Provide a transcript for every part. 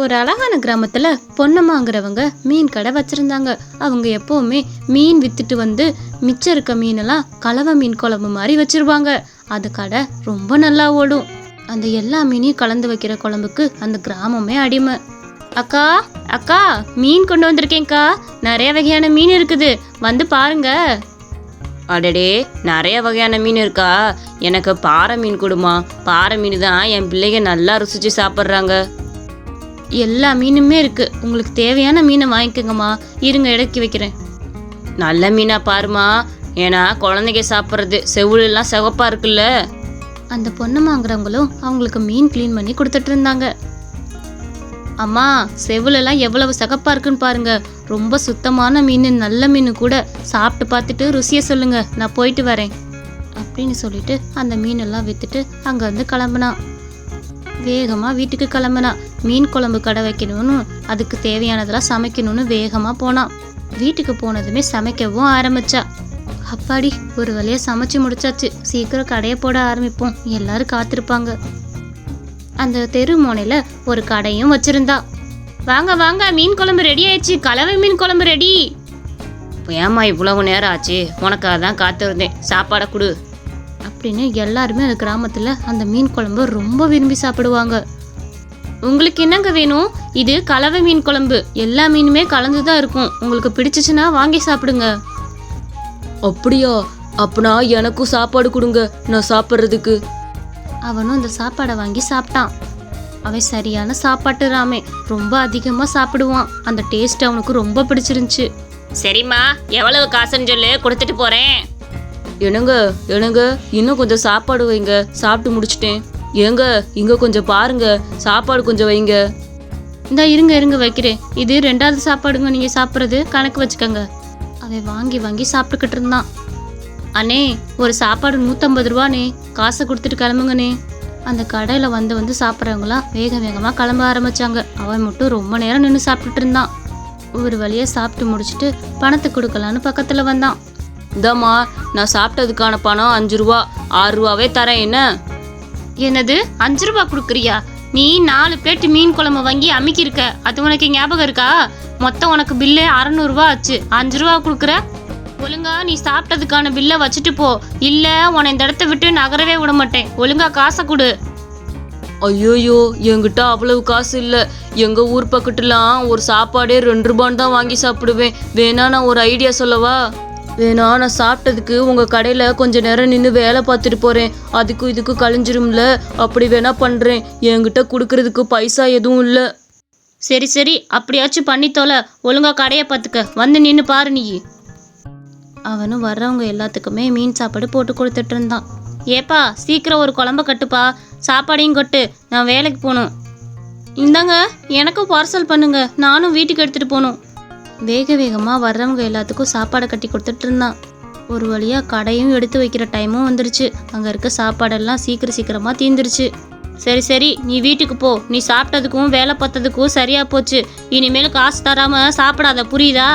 ஒரு அழகான கிராமத்துல பொன்னம்மாங்கிறவங்க மீன் கடை வச்சிருந்தாங்க. அவங்க எப்பவுமே மீன் வித்துட்டு வந்து மிச்சம் இருக்க மீனெல்லாம் கலவை மீன் குழம்பு மாதிரி வச்சிருவாங்க. அது கடை ரொம்ப நல்லா ஓடும். அந்த எல்லா மீனையும் கலந்து வைக்கிற குழம்புக்கு அந்த கிராமமே அடிமை. அக்கா அக்கா மீன் கொண்டு வந்திருக்கேன்க்கா. நிறைய வகையான மீன் இருக்குது. வந்து பாருங்க. அடடே நிறைய வகையான மீன் இருக்கா? எனக்கு பாறை மீன் கொடுமா. பாறை மீன் தான் என் பிள்ளைங்க நல்லா ருசிச்சு சாப்பிட்றாங்க. எல்லா மீனுமே இருக்கு. உங்களுக்கு தேவையான மீனை வாங்கிக்கோங்கம்மா. இருங்க இடக்கி வைக்கிறேன். நல்ல மீனா பாருமா ஏன்னா குழந்தைங்க சாப்பிட்றது செவுளெல்லாம் சிவப்பா இருக்குல்ல. அந்த பொண்ணம்மாங்கிறவங்களும் அவங்களுக்கு மீன் க்ளீன் பண்ணி கொடுத்துட்டு இருந்தாங்க. அம்மா செவுலெல்லாம் எவ்வளவு சகப்பா இருக்குன்னு பாருங்க. ரொம்ப சுத்தமான மீன் நல்ல மீன் கூட. சாப்பிட்டு பார்த்துட்டு ருசியை சொல்லுங்க. நான் போயிட்டு வரேன். அப்படின்னு சொல்லிட்டு அந்த மீனெல்லாம் வித்துட்டு அங்கேருந்து கிளம்புனான் வேகமாக வீட்டுக்கு கிளம்புனான் மீன் குழம்பு கடை வைக்கணும்னு அதுக்கு தேவையானதெல்லாம் சமைக்கணும்னு வேகமாக போனான் வீட்டுக்கு போனதுமே சமைக்கவும் ஆரம்பிச்சா. அப்பாடி ஒரு வழியா சமைச்சு முடிச்சாச்சு. சீக்கிரம் கடையை போட ஆரம்பிப்போம். எல்லாரும் காத்திருப்பாங்க. அந்த தெரு முனையில ஒரு கடையும் வச்சிருந்தா. வாங்க வாங்க மீன் குழம்பு ரெடி ஆயிடுச்சு. கலவை மீன் குழம்பு ரெடி ஏம்மா இவ்வளவு நேரம் ஆச்சு? உனக்காக தான் காத்திருந்தேன் சாப்பாடை கொடு. அப்படின்னு எல்லாருமே அந்த கிராமத்துல அந்த மீன் குழம்பு ரொம்ப விரும்பி சாப்பிடுவாங்க. உங்களுக்கு என்னங்க வேணும்? இது கலவை மீன் குழம்பு. எல்லா மீனுமே கலந்து தான் இருக்கும். உங்களுக்கு பிடிச்சிச்சுன்னா வாங்கி சாப்பிடுங்க. அப்படியா? அப்பனா எனக்கும் சாப்பாடு கொடுங்க. நான் சாப்பிட்றதுக்கு. அவனும் அந்த சாப்பாடை வாங்கி சாப்பிட்டான். அவன் சரியான சாப்பாட்டு ராமே. ரொம்ப அதிகமாக சாப்பிடுவான். அந்த டேஸ்ட் அவனுக்கு ரொம்ப பிடிச்சிருந்துச்சு. சரிம்மா எவ்வளவு காசுன்னு சொல்லு கொடுத்துட்டு போறேன். என்னங்க என்னங்க? இன்னும் கொஞ்சம் சாப்பாடு வைங்க. சாப்பிட்டு முடிச்சிட்டேன். ஏங்க இங்க கொஞ்சம் பாருங்க. சாப்பாடு கொஞ்சம் வைங்க. இந்தா இருங்க இருங்க வைக்கிறேன். இது ரெண்டாவது சாப்பாடுங்க நீங்கள் சாப்பிட்றது. கணக்கு வச்சுக்கோங்க. அவன் வாங்கி வாங்கி சாப்பிட்டுக்கிட்டு இருந்தான். அண்ணே ஒரு சாப்பாடு நூற்றம்பது ரூபாண்ணே. காசை கொடுத்துட்டு கிளம்புங்கண்ணே. அந்த கடையில் வந்து வந்து சாப்பிட்றவங்களாம் வேக வேகமாக கிளம்ப ஆரம்பிச்சாங்க. அவன் மட்டும் ரொம்ப நேரம் நின்று சாப்பிட்டுட்டு இருந்தான். ஒரு வழியாக சாப்பிட்டு முடிச்சுட்டு பணத்தை கொடுக்கலான்னு பக்கத்தில் வந்தான். இந்தாம்மா நான் சாப்பிட்டதுக்கான பணம் அஞ்சு ரூபா. ஆறு ரூபாவே தரேன் என்ன? என்னது? அஞ்சு ரூபா கொடுக்குறியா? நீ நாலு பிளேட் மீன் குழம்பு வாங்கி அமுக்கியிருக்க. அது உனக்கு ஞாபகம் இருக்கா? மொத்தம் உனக்கு பில்லே அறநூறுவா ஆச்சு. அஞ்சு ரூபா கொடுக்குற? ஒழுங்கா நீ சாப்பிட்டதுக்கான பில்லை வச்சுட்டு போ. இல்ல உன்னை இந்த இடத்த விட்டு நகரவே விட மாட்டேன். ஒழுங்கா காசை கொடு. ஐயோயோ என்கிட்ட அவ்வளவு காசு இல்லை. எங்க ஊர் பக்கத்துலாம் ஒரு சாப்பாடே ரெண்டு ரூபான்னு தான் வாங்கி சாப்பிடுவேன். வேணா நான் ஒரு ஐடியா சொல்லவா? வேணா நான் சாப்பிட்டதுக்கு உங்க கடையில கொஞ்ச நேரம் நின்று வேலை பார்த்துட்டு போறேன். அதுக்கும் இதுக்கும் கழிஞ்சிரும்ல. அப்படி வேணா பண்றேன். என்கிட்ட கொடுக்கறதுக்கு பைசா எதுவும் இல்லை. சரி சரி. அப்படியாச்சும் பண்ணி தொலை. ஒழுங்கா கடையை பார்த்துக்க. வந்து நின்று பாரு நீ அவனும் வர்றவங்க எல்லாத்துக்குமே மீன் சாப்பாடு போட்டு கொடுத்துட்டு இருந்தான். ஏப்பா சீக்கிரம் ஒரு குழம்ப கட்டுப்பா. சாப்பாடையும் கொட்டு. நான் வேலைக்கு போகணும். இந்தாங்க எனக்கும் பார்சல் பண்ணுங்க. நானும் வீட்டுக்கு எடுத்துட்டு போகணும். வேக வேகமாக வர்றவங்க எல்லாத்துக்கும் சாப்பாடை கட்டி கொடுத்துட்டு இருந்தான். ஒரு வழியாக கடையும் எடுத்து வைக்கிற டைமும் வந்துருச்சு. அங்கே இருக்க சாப்பாடெல்லாம் சீக்கிரம் சீக்கிரமாக தீந்துருச்சு. சரி சரி நீ வீட்டுக்கு போ. நீ சாப்பிட்டதுக்கும் வேலை பார்த்ததுக்கும் சரியாக போச்சு. இனிமேல் காசு தராமல் சாப்பிடாத புரியுதா?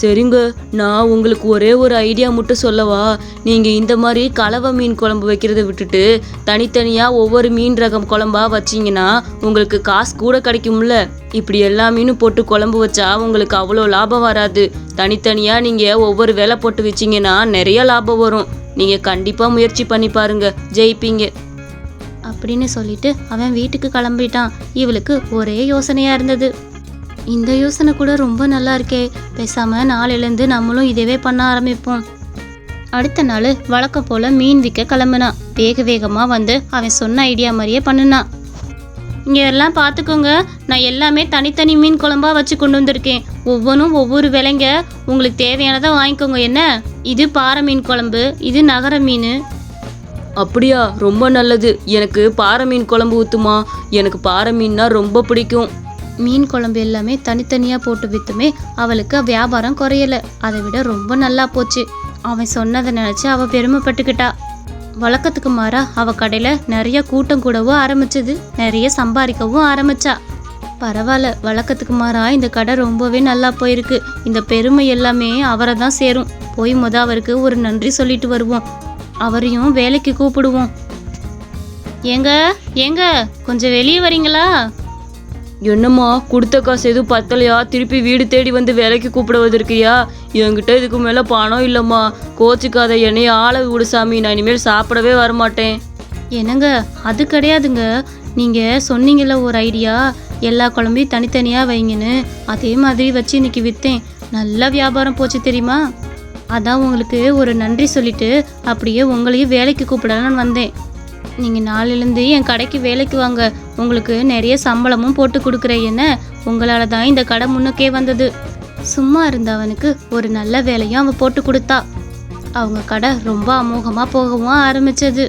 சரிங்க நான் உங்களுக்கு ஒரே ஒரு ஐடியா மட்டும் சொல்லவா? நீங்கள் இந்த மாதிரி கலவை மீன் குழம்பு வைக்கிறத விட்டுட்டு தனித்தனியாக ஒவ்வொரு மீன் ரகம் குழம்பா வச்சீங்கன்னா உங்களுக்கு காசு கூட கிடைக்கும்ல. இப்படி எல்லா மீனும் போட்டு குழம்பு வச்சா உங்களுக்கு அவ்வளோ லாபம் வராது. தனித்தனியாக நீங்கள் ஒவ்வொரு வேலை போட்டு வச்சிங்கன்னா நிறைய லாபம் வரும். நீங்கள் கண்டிப்பாக முயற்சி பண்ணி பாருங்க. ஜெயிப்பீங்க. அப்படின்னு சொல்லிட்டு அவன் வீட்டுக்கு கிளம்பிட்டான். இவளுக்கு ஒரே யோசனையாக இருந்தது. இந்த யோசனை கூட ரொம்ப நல்லா இருக்கே. பேசாம நாளையிலேருந்து நம்மளும் இதேவே பண்ண ஆரம்பிப்போம். அடுத்த நாள் வழக்கம் போல மீன் விற்க கிளம்புனான் வேக வேகமா வந்து அவன் சொன்ன ஐடியா மாதிரியே பண்ணுனான் இங்க எல்லாம் பார்த்துக்கோங்க. நான் எல்லாமே தனித்தனி மீன் குழம்பா வச்சு கொண்டு வந்திருக்கேன். ஒவ்வொன்றும் ஒவ்வொரு விலைங்க. உங்களுக்கு தேவையானதை வாங்கிக்கோங்க. என்ன? இது பாறை மீன் குழம்பு இது நகர மீன். அப்படியா? ரொம்ப நல்லது. எனக்கு பாறை மீன் குழம்பு ஊற்றுமா எனக்கு பாறை மீன்னா ரொம்ப பிடிக்கும். மீன் குழம்பு எல்லாமே தனித்தனியாக போட்டு விற்றுமே அவளுக்கு வியாபாரம் குறையலை. அதை விட ரொம்ப நல்லா போச்சு. அவன் சொன்னதை நினச்சி அவள் பெருமைப்பட்டுக்கிட்டா. வழக்கத்துக்கு மாறா அவ கடையில் நிறைய கூட்டம் கூடவும் ஆரம்பிச்சது நிறைய சம்பாதிக்கவும் ஆரம்பிச்சா. பரவாயில்ல வழக்கத்துக்கு மாறா இந்த கடை ரொம்பவே நல்லா போயிருக்கு. இந்த பெருமை எல்லாமே அவரை தான் சேரும். போய் முத அவருக்கு ஒரு நன்றி சொல்லிட்டு வருவோம். அவரையும் வேலைக்கு கூப்பிடுவோம். ஏங்க ஏங்க கொஞ்சம் வெளியே வரீங்களா? என்னம்மா கொடுத்த காசு எதுவும் பத்தலையா? திருப்பி வீடு தேடி வந்து வேலைக்கு கூப்பிட வந்திருக்கியா என்கிட்ட இதுக்கு மேலே பணம் இல்லைம்மா. கோச்சிக்காத என்னைய ஆளை விடு சாமி. நான் இனிமேல் சாப்பிடவே வரமாட்டேன். என்னங்க? அது கிடையாதுங்க. நீங்கள் சொன்னீங்கல்ல ஒரு ஐடியா? எல்லா குழம்பையும் தனித்தனியாக வைங்கன்னு. அதே மாதிரி வச்சு இன்னைக்கு விற்றேன் நல்ல வியாபாரம் போச்சு தெரியுமா? அதான் உங்களுக்கு ஒரு நன்றி சொல்லிட்டு அப்படியே உங்களையும் வேலைக்கு கூப்பிடலான்னு வந்தேன். நீங்கள் நாளிலேருந்து என் கடைக்கு வேலைக்கு வாங்க. உங்களுக்கு நிறைய சம்பளமும் போட்டு கொடுக்குறேன் என்ன உங்களால் தான் இந்த கடை முன்னுக்கே வந்தது. சும்மா இருந்தவனுக்கு ஒரு நல்ல வேலையும் அவன் போட்டு கொடுத்தா. அவங்க கடை ரொம்ப அமோகமாக போகவும் ஆரம்பிச்சது.